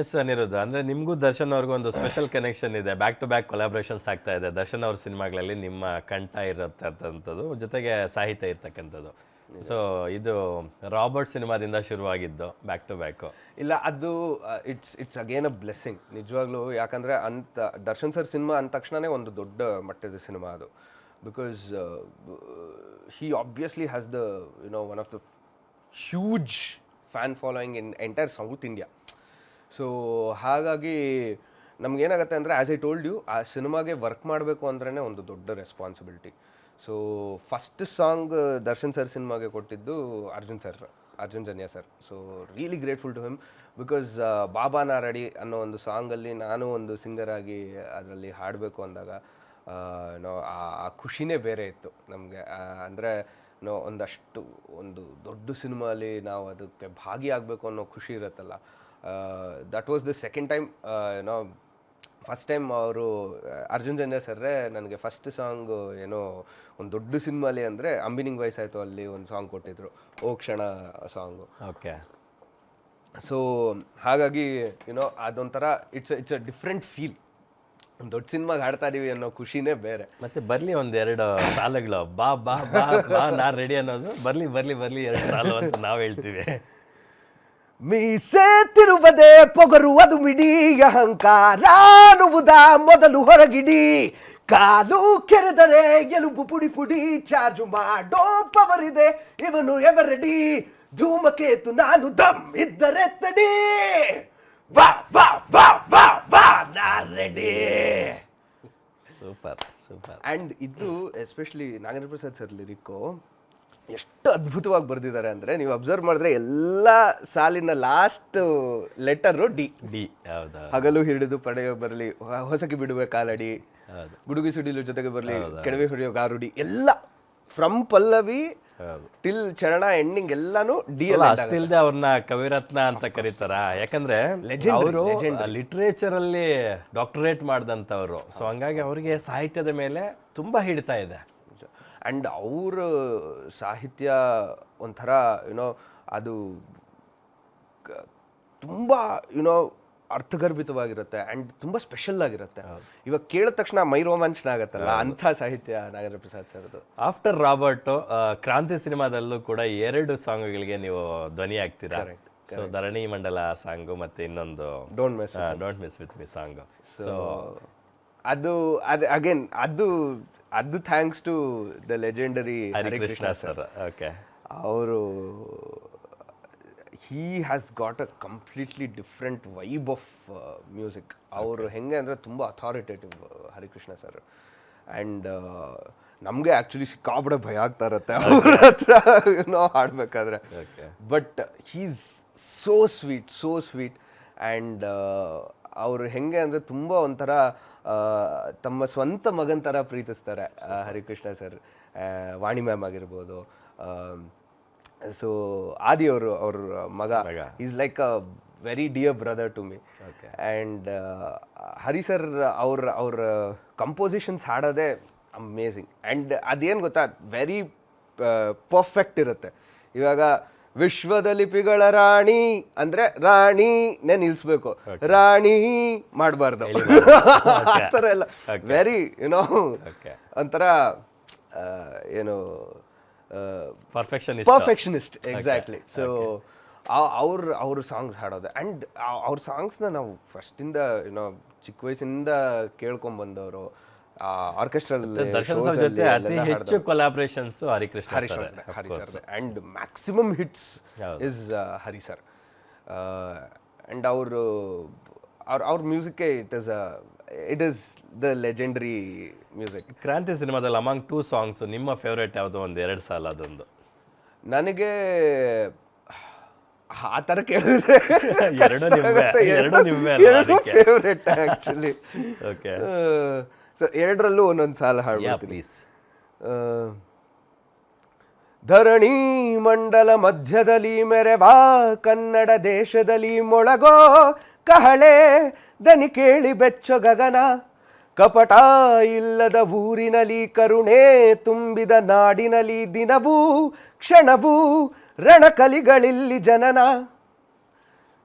S Aniruddha, ಅಂದ್ರೆ ನಿಮಗೂ ದರ್ಶನ್ ಅವ್ರಿಗೂ ಒಂದು ಸ್ಪೆಷಲ್ ಕನೆಕ್ಷನ್ ಇದೆ. ಬ್ಯಾಕ್ ಟು ಬ್ಯಾಕ್ ಕೊಲಾಬ್ರೇಷನ್ಸ್ ಆಗ್ತಾ ಇದೆ. ದರ್ಶನ್ ಅವ್ರ ಸಿನಿಮಾಗಳಲ್ಲಿ ನಿಮ್ಮ ಕಂಠ ಇರತ್ತಂಥದ್ದು ಜೊತೆಗೆ ಸಾಹಿತ್ಯ ಇರ್ತಕ್ಕಂಥದ್ದು. ಸೊ ಇದು ರಾಬರ್ಟ್ ಸಿನಿಮಾದಿಂದ ಶುರುವಾಗಿದ್ದು ಬ್ಯಾಕ್ ಟು ಬ್ಯಾಕು ಇಲ್ಲ, ಅದು it's it's again a blessing ನಿಜವಾಗ್ಲೂ ಯಾಕಂದರೆ ಅಂತ, ದರ್ಶನ್ ಸರ್ ಸಿನಿಮಾ ಅಂದ ತಕ್ಷಣನೇ ಒಂದು ದೊಡ್ಡ ಮಟ್ಟದ ಸಿನಿಮಾ ಅದು. Because he obviously has the you know one of the huge fan following in entire South India so ಹಾಗಾಗಿ ನಮ್ಗೇನಾಗುತ್ತೆ ಅಂದರೆ ಆ್ಯಸ್ ಐ ಟೋಲ್ಡ್ ಯು ಆ ಸಿನಿಮಾಗೆ ವರ್ಕ್ ಮಾಡಬೇಕು ಅಂದ್ರೇ ಒಂದು ದೊಡ್ಡ responsibility so first song Darshan sir ಸಿನಿಮಾಗೆ ಕೊಟ್ಟಿದ್ದು Arjun sir Arjun Janya sir so really grateful to him because ಬಾಬಾ ನಾರಡಿ ಅನ್ನೋ ಒಂದು ಸಾಂಗಲ್ಲಿ ನಾನು ಒಂದು ಸಿಂಗರ್ ಆಗಿ ಅದರಲ್ಲಿ ಹಾಡಬೇಕು ಅಂದಾಗ ನೋ, ಆ ಖುಷಿನೇ ಬೇರೆ ಇತ್ತು ನಮಗೆ. ಅಂದರೆ, ನೋ, ಒಂದಷ್ಟು, ಒಂದು ದೊಡ್ಡ ಸಿನಿಮಾಲಿ ನಾವು ಅದಕ್ಕೆ ಭಾಗಿಯಾಗಬೇಕು ಅನ್ನೋ ಖುಷಿ ಇರುತ್ತಲ್ಲ. That was the second time ಏನೋ ಫಸ್ಟ್ ಟೈಮ್ ಅವರು ಅರ್ಜುನ್ ಜನ್ಯ ಸರ್ರೇ ನನಗೆ ಫಸ್ಟ್ ಸಾಂಗ್ ಏನೋ ಒಂದು ದೊಡ್ಡ ಸಿನಿಮಾಲಿ ಅಂದರೆ ಅಂಬಿನಿಂಗ್ ವಯಸ್ಸಾಯಿತು ಅಲ್ಲಿ ಒಂದು ಸಾಂಗ್ ಕೊಟ್ಟಿದ್ರು ಓ ಕ್ಷಣ ಸಾಂಗು ಓಕೆ. ಸೊ ಹಾಗಾಗಿ ಯುನೋ ಅದೊಂಥರ it's it's a different feel ಒಂದು ದೊಡ್ಡ ಸಿನಿಮಾಗೆ ಹಾಡ್ತಾ ಇದೀವಿ ಅನ್ನೋ ಖುಷಿನೇ ಬೇರೆ. ಮತ್ತೆ ಬರ್ಲಿ ಒಂದೆರಡು ಸಾಲುಗಳು. ಬಾ ಬಾ ಬಾ ಬಾ ನಾ ರೆಡಿ ಅನ್ನೋದು. ಬರಲಿ ಬರಲಿ ಬರಲಿ ಎರಡು ಸಾಲು ಅಂತ ನಾವು ಹೇಳ್ತೀವಿ. ಮೀಸೆ ತಿರುವದೆ ಅದು ಮಿಡಿ ಅಹಂಕಾರ ಅನ್ನುವುದ ಮೊದಲು ಹೊರಗಿಡಿ. ಕಾಲು ಕೆರೆದರೆ ಎಲುಬು ಪುಡಿ ಪುಡಿ ಚಾರ್ಜ್ ಮಾಡೋ ಪವರ್ ಇದೆ ಇವನು ಎವರಡಿ? ಧೂಮಕೇತು ನಾನು ದಮ್ ಇದ್ದರೆ ತಡಿ ಬಾ ಬಾ ಬಾ ಬಾ ಬಾ ನಾ ರೆಡಿ. Super super. ಆ್ಯಂಡ್ ಇದು especially Nagendra Prasad sir lyric ಎಷ್ಟು ಅದ್ಭುತವಾಗಿ ಬರೆದಿದ್ದಾರೆ ಅಂದರೆ ನೀವು ಅಬ್ಸರ್ವ್ ಮಾಡಿದ್ರೆ ಎಲ್ಲ ಸಾಲಿನ ಲಾಸ್ಟ್ ಲೆಟರು ಡಿ ಡಿ ಹೌದಾ ಹಗಲು ಹಿಡಿದು ಪಡೆಯೋ ಬರಲಿ ಹೊಸಕಿ ಬಿಡುವ ಕಾಲಡಿ ಹೌದು. ಗುಡುಗಿ ಸುಡಿಲು ಜೊತೆಗೆ ಬರಲಿ ಕೆಡವೆ ಹೊಡೆಯೋ ಗಾರುಡಿ ಎಲ್ಲ ಫ್ರಮ್ ಪಲ್ಲವಿ ಹೌದು. ಟಿಲ್ ಚರಣ ಎಂಡಿಂಗ್ ಎಲ್ಲಾನು ಡಿ ಅಲ್ಲ ಅಷ್ಟಿಲ್ದೆ ಅವ್ರನ್ನ ಕವಿರತ್ನ ಅಂತ ಕರೀತಾರ? ಯಾಕಂದ್ರೆ ಅವರು ಲಿಟ್ರೇಚರ್ ಅಲ್ಲಿ ಡಾಕ್ಟರೇಟ್ ಮಾಡಿದಂಥವ್ರು. ಸೊ ಹಂಗಾಗಿ ಅವರಿಗೆ ಸಾಹಿತ್ಯದ ಮೇಲೆ ತುಂಬಾ ಹಿಡಿತಾ ಇದೆ. ಆ್ಯಂಡ್ ಅವ್ರ ಸಾಹಿತ್ಯ ಒಂಥರ ಯುನೋ ಅದು ತುಂಬ ಯುನೋ ಅರ್ಥಗರ್ಭಿತವಾಗಿರುತ್ತೆ ಆ್ಯಂಡ್ ತುಂಬ ಸ್ಪೆಷಲ್ ಆಗಿರುತ್ತೆ. ಇವಾಗ ಕೇಳಿದ ತಕ್ಷಣ ಮೈ ರೋಮಾಂಚನ ಆಗುತ್ತಲ್ಲ ಅಂಥ ಸಾಹಿತ್ಯ ನಾಗೇಂದ್ರ ಪ್ರಸಾದ್ ಸರ್ದು. ಆಫ್ಟರ್ ರಾಬರ್ಟ್ ಕ್ರಾಂತಿ ಸಿನಿಮಾದಲ್ಲೂ ಕೂಡ ಎರಡು ಸಾಂಗ್ಗಳಿಗೆ ನೀವು ಧ್ವನಿ ಆಗ್ತೀರಾ ಸೊ ಧರಣಿ ಮಂಡಲ ಸಾಂಗು ಮತ್ತೆ ಇನ್ನೊಂದು don't miss don't miss with me song. So ಅದು ಅದು ಅಗೇನ್ ಅದು ಅದು thanks to the legendary Harikrishna sir okay ಅವರು he has got a completely different vibe of music ಅವರು ಹೆಂಗೆ ಅಂದರೆ ತುಂಬ ಅಥಾರಿಟೇಟಿವ್ ಹರಿಕೃಷ್ಣ ಸರ್ ಆ್ಯಂಡ್ ನಮಗೆ ಆ್ಯಕ್ಚುಲಿ ಸಿಕ್ಕಾಬಿಡ ಭಯ ಆಗ್ತಾ ಇರತ್ತೆ. ಅವ್ರ ಹತ್ರ ನಾವು ಹಾಡಬೇಕಾದ್ರೆ. But he's so sweet so sweet and ಅವರು ಹೆಂಗೆ ಅಂದರೆ ತುಂಬ ಒಂಥರ ತಮ್ಮ ಸ್ವಂತ ಮಗನ ಥರ ಪ್ರೀತಿಸ್ತಾರೆ ಹರಿಕೃಷ್ಣ ಸರ್. ವಾಣಿ ಮ್ಯಾಮ್ ಆಗಿರ್ಬೋದು ಸೊ ಆದಿ ಅವರು ಅವ್ರ ಮಗ. Is like a very dear brother to me and Hari sir ಅವ್ರ ಅವ್ರ ಕಂಪೋಸಿಷನ್ಸ್ ಹಾಡೋದೇ ಅಮೇಝಿಂಗ್ ಆ್ಯಂಡ್ ಅದೇನು ಗೊತ್ತಾ ವೆರಿ ಪರ್ಫೆಕ್ಟ್ ಇರುತ್ತೆ. ಇವಾಗ ವಿಶ್ವದ ಲಿಪಿಗಳ ರಾಣಿ ಅಂದ್ರೆ ರಾಣಿ ನೆ ನಿಲ್ಸ್ಬೇಕು. ರಾಣಿ ಮಾಡಬಾರ್ದು. ಆತರ ಎಲ್ಲ. Very you know. ಒಂಥರ ಏನು ಪರ್ಫೆಕ್ಷನಿಸ್ಟ್ ಪರ್ಫೆಕ್ಷನಿಸ್ಟ್ ಎಕ್ಸಾಕ್ಟ್ಲಿ ಸೊ ಅವ್ರ ಅವ್ರ ಸಾಂಗ್ಸ್ ಹಾಡೋದು. ಆ್ಯಂಡ್ ಅವ್ರ ಸಾಂಗ್ಸ್ನ ನಾವು ಫಸ್ಟಿಂದ ಏನೋ ಚಿಕ್ಕ ವಯಸ್ಸಿಂದ ಕೇಳ್ಕೊಂಡ್ ಬಂದವರು ಆರ್ಕೆಸ್ಟ್ರಲ್ ದರ್ಶನ್ ಸರ್ ಜೊತೆ ಅತಿ ಹೆಚ್ಚು collaborations Harikrishna Hari sir Hari sir and maximum hits is Hari sir. And ಅವರು ಅವ್ರ ಅವ್ರ ಮ್ಯೂಸಿಕ್ಕೆ it is it is the legendary music Kranti ಸಿನಿಮಾದಲ್ಲಿ ಅಮಾಂಗ್ ಟೂ ಸಾಂಗ್ಸ್ ನಿಮ್ಮ ಫೇವ್ರೇಟ್ ಯಾವುದು? ಒಂದು ಎರಡು ಸಾಲ ಅದೊಂದು. ನನಗೆ ಆ ಥರ ಕೇಳಿದ್ರೆ ಎರಡು ಎರಡು ಆ್ಯಕ್ಚುಲಿ ಓಕೆ ಸೊ ಎರಡರಲ್ಲೂ ಒಂದೊಂದು ಸಾಲ ಆ, ಧರಣಿ ಮಂಡಲ ಮಧ್ಯದಲ್ಲಿ ಮೆರೆವಾ ಕನ್ನಡ ದೇಶದಲ್ಲಿ ಮೊಳಗೋ ಕಹಳೆ ದನಿ ಕೇಳಿ ಬೆಚ್ಚ ಗಗನ ಕಪಟ ಇಲ್ಲದ ಊರಿನಲ್ಲಿ ಕರುಣೆ ತುಂಬಿದ ನಾಡಿನಲ್ಲಿ ದಿನವೂ ಕ್ಷಣವೂ ರಣಕಲಿಗಳಿಲ್ಲಿ ಜನನ.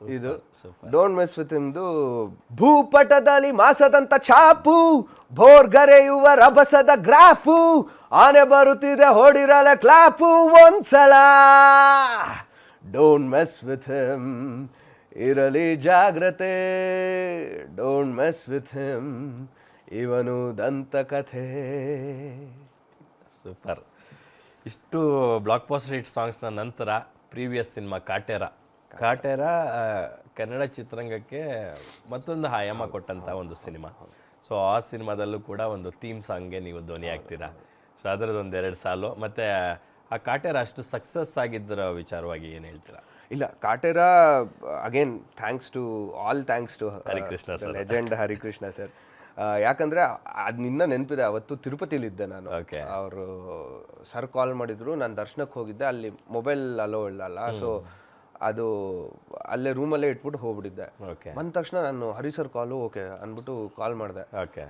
ಇದು ಡೋಂಟ್ ಮಿಸ್ ವಿತ್ ಹಿಮ್ದು ಭೂಪಟದಲ್ಲಿ ಮಾಸದಂತ ಛಾಪು ಭೋರ್ಗರೆಯುವ ರಭಸದ ಗ್ರಾಫು ಆನೆ ಬರುತ್ತಿದೆ ಹೊಡಿರಲ ಕ್ಲಾಪು ಒಂದ್ಸಲ. ಡೋಂಟ್ ಮೆಸ್ ವಿತ್ ಹಿಮ್ ಇರಲಿ ಜಾಗ್ರತೆ. ಡೋಂಟ್ ಮೆಸ್ ವಿತ್ ಹಿಮ್ ಇವನು ದಂತ ಕಥೆ ಸೂಪರ್ ಇಷ್ಟು ಬ್ಲಾಕ್ ಪಾಸ್ಟ್ ಹಿಟ್ ಸಾಂಗ್ಸ್ನ ನಂತರ ಪ್ರೀವಿಯಸ್ ಸಿನಿಮಾ ಕಾಟೇರ ಕಾಟೇರ ಕನ್ನಡ ಚಿತ್ರರಂಗಕ್ಕೆ ಮತ್ತೊಂದು ಆಯಾಮ ಕೊಟ್ಟಂಥ ಒಂದು ಸಿನಿಮಾ. ಸೊ ಆ ಸಿನಿಮಾದಲ್ಲೂ ಕೂಡ ಒಂದು ಥೀಮ್ ಸಾಂಗ್ಗೆ ನೀವು ಧ್ವನಿ ಆಗ್ತೀರಾ ಸೊ ಅದರದ್ದು ಒಂದು ಎರಡು ಸಾಲು. ಮತ್ತು ಆ ಕಾಟೇರ ಅಷ್ಟು ಸಕ್ಸಸ್ ಆಗಿದ್ದರ ವಿಚಾರವಾಗಿ ಏನು ಹೇಳ್ತೀರಾ? ಇಲ್ಲ Kaatera again thanks to all thanks to Harikrishna sir legend Harikrishna sir ಯಾಕಂದರೆ ಅದು ನಿನ್ನ ನೆನಪಿದೆ. ಅವತ್ತು ತಿರುಪತಿಲಿದ್ದೆ ನಾನು. ಅವರು ಸರ್ ಕಾಲ್ ಮಾಡಿದ್ರು. ನಾನು ದರ್ಶನಕ್ಕೆ ಹೋಗಿದ್ದೆ. ಅಲ್ಲಿ ಮೊಬೈಲ್ ಅಲೋ ಇಲ್ಲಲ್ಲ ಸೊ ಅದು ಅಲ್ಲೇ ರೂಮಲ್ಲೇ ಇಟ್ಬಿಟ್ಟು ಹೋಗ್ಬಿಟ್ಟಿದ್ದೆ. ಓಕೆ ಬಂದ ತಕ್ಷಣ ನಾನು ಹರಿ ಸರ್ ಕಾಲು ಓಕೆ ಅಂದ್ಬಿಟ್ಟು ಕಾಲ್ ಮಾಡಿದೆ. ಓಕೆ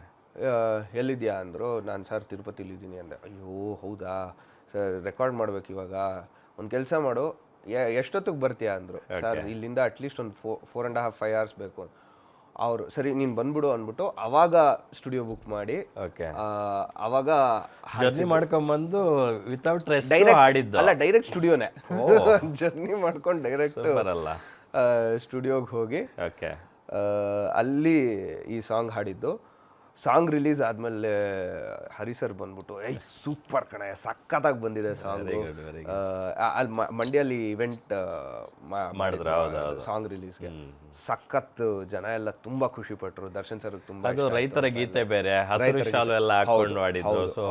ಎಲ್ಲಿದ್ಯಾ ಅಂದರು ನಾನು ಸರ್ ತಿರುಪತಿಲಿದ್ದೀನಿ ಅಂದೆ. ಅಯ್ಯೋ ಹೌದಾ? ಸರ್ ರೆಕಾರ್ಡ್ ಮಾಡ್ಬೇಕು ಇವಾಗ. ಒಂದು ಕೆಲಸ ಮಾಡು. ಎಷ್ಟೊತ್ತಿಗೆ ಬರ್ತೀಯಾ? ಅಂದರು. ಸರ್ ಇಲ್ಲಿಂದ ಅಟ್ಲೀಸ್ಟ್ ಒಂದು four four and half five hours ಬೇಕು. ಅವರು ಸರಿ ನೀನು ಬಂದ್ಬಿಡು ಅಂದ್ಬಿಟ್ಟು ಅವಾಗ ಸ್ಟುಡಿಯೋ ಬುಕ್ ಮಾಡಿ ಓಕೆ ಅವಾಗ ಜರ್ನಿ ಮಾಡ್ಕೊಂಬಂದು ವಿತೌಟ್ ಡೈರೆಕ್ಟ್ ಹಾಡಿದ್ದು ಅಲ್ಲ ಡೈರೆಕ್ಟ್ ಸ್ಟುಡಿಯೋನೇ ಜರ್ನಿ ಮಾಡ್ಕೊಂಡು ಡೈರೆಕ್ಟ್ ಬರಲ್ಲ ಸ್ಟುಡಿಯೋಗೆ ಹೋಗಿ ಓಕೆ ಅಲ್ಲಿ ಈ ಸಾಂಗ್ ಹಾಡಿದ್ದು. ಸಾಂಗ್ ರಿಲೀಸ್ ಆದಮೇಲೆ ಹರಿ ಸರ್ ಬಂದ್ಬಿಟ್ಟು ಏಯ್ ಸೂಪರ್ ಕಣೆ ಸಕ್ಕತ್ತಾಗಿ ಬಂದಿದೆ ಸಾಂಗ್ ಅಲ್ಲಿ ಮಂಡ್ಯಲ್ಲಿ ಇವೆಂಟ್ ಮಾಡಿದ್ರು ಸಾಂಗ್ ರಿಲೀಸ್ಗೆ ಸಖತ್ ಜನ ಎಲ್ಲ ತುಂಬಾ ಖುಷಿ ಪಟ್ರು. ದರ್ಶನ್ ಸರ್ ತುಂಬಾ ಅದು ರೈತರ ಗೀತೆ ಬೇರೆ ಹಸಿರು ಶಾಲು ಎಲ್ಲ ಹಾಕೊಂಡು so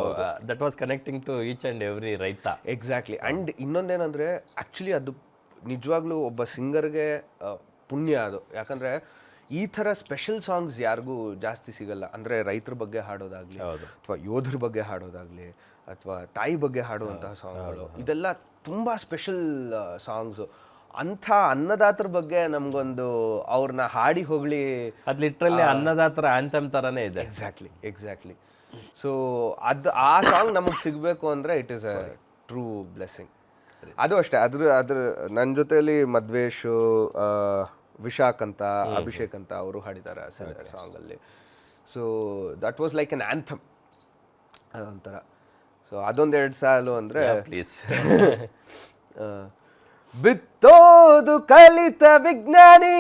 that was connecting to each and every ರೈತ. ಎಕ್ಸಾಕ್ಟ್ಲಿ ಅಂಡ್ ಇನ್ನೊಂದೇನಂದ್ರೆ ಆಕ್ಚುಲಿ ಅದು ನಿಜವಾಗ್ಲೂ ಒಬ್ಬ ಸಿಂಗರ್ಗೆ ಪುಣ್ಯ ಅದು. ಯಾಕಂದ್ರೆ ಈ ಥರ ಸ್ಪೆಷಲ್ ಸಾಂಗ್ಸ್ ಯಾರಿಗೂ ಜಾಸ್ತಿ ಸಿಗಲ್ಲ. ಅಂದ್ರೆ ರೈತರ ಬಗ್ಗೆ ಹಾಡೋದಾಗ್ಲಿ ಅಥವಾ ಯೋಧರ ಬಗ್ಗೆ ಹಾಡೋದಾಗ್ಲಿ ಅಥವಾ ತಾಯಿ ಬಗ್ಗೆ ಹಾಡುವಂತಹ ಸಾಂಗ್ಗಳು ಇದೆಲ್ಲ ತುಂಬಾ ಸ್ಪೆಷಲ್ ಸಾಂಗ್ಸು. ಅಂಥ ಅನ್ನದಾತರ ಬಗ್ಗೆ ನಮಗೊಂದು ಅವ್ರನ್ನ ಹಾಡಿ ಹೋಗ್ಲಿ ಅದು ಲಿಟ್ರಲಿ ಅನ್ನದಾತರ ಆಂಥಮ್ ಥರನೇ ಇದೆ. ಎಕ್ಸಾಕ್ಟ್ಲಿ ಎಕ್ಸಾಕ್ಟ್ಲಿ ಸೊ ಅದು ಆ ಸಾಂಗ್ ನಮಗೆ ಸಿಗಬೇಕು ಅಂದರೆ it is a true blessing ಅದು ಅಷ್ಟೇ. ಅದ್ರ ಅದ್ರ ನನ್ನ ಜೊತೆಯಲ್ಲಿ ಮದ್ವೇಶು ವಿಶಾಖ್ ಅಂತ ಅಭಿಷೇಕ್ ಅಂತ ಅವರು ಹಾಡಿದ್ದಾರೆ ಸಾಂಗಲ್ಲಿ. So that was like an anthem ಅದೊಂಥರ ಸೊ ಅದೊಂದೆರಡು ಸಾಲು ಅಂದರೆ ಪ್ಲೀಸ್ ಬಿತ್ತೋದು ಕಲಿತ ವಿಜ್ಞಾನಿ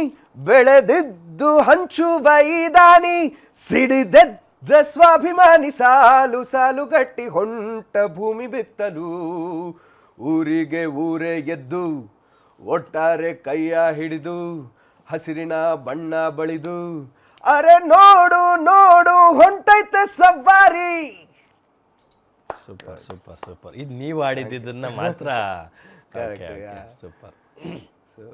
ಬೆಳೆದಿದ್ದು ಹಂಚು ಬೈದಾನಿ ಸಿಡಿದೆದ್ದ ಸ್ವಾಭಿಮಾನಿ ಸಾಲು ಸಾಲು ಗಟ್ಟಿ ಹೊಂಟ ಭೂಮಿ ಬಿತ್ತಲು. ಊರಿಗೆ ಊರೇ ಗೆದ್ದು ಒಟ್ಟಾರೆ ಕೈಯ ಹಿಡಿದು ಹಸಿರಿನ ಬಣ್ಣ ಬಳಿದು ಅರೆ ನೋಡು ನೋಡು ಹೊಂಟೈತೆ ಸಬ್ಬಾರಿ ಸೂಪರ್ ಸೂಪರ್ ಸೂಪರ್. ಇದು ನೀವು ಆಡಿದ್ದನ್ನ ಮಾತ್ರ ಸೂಪರ್. ಸೊ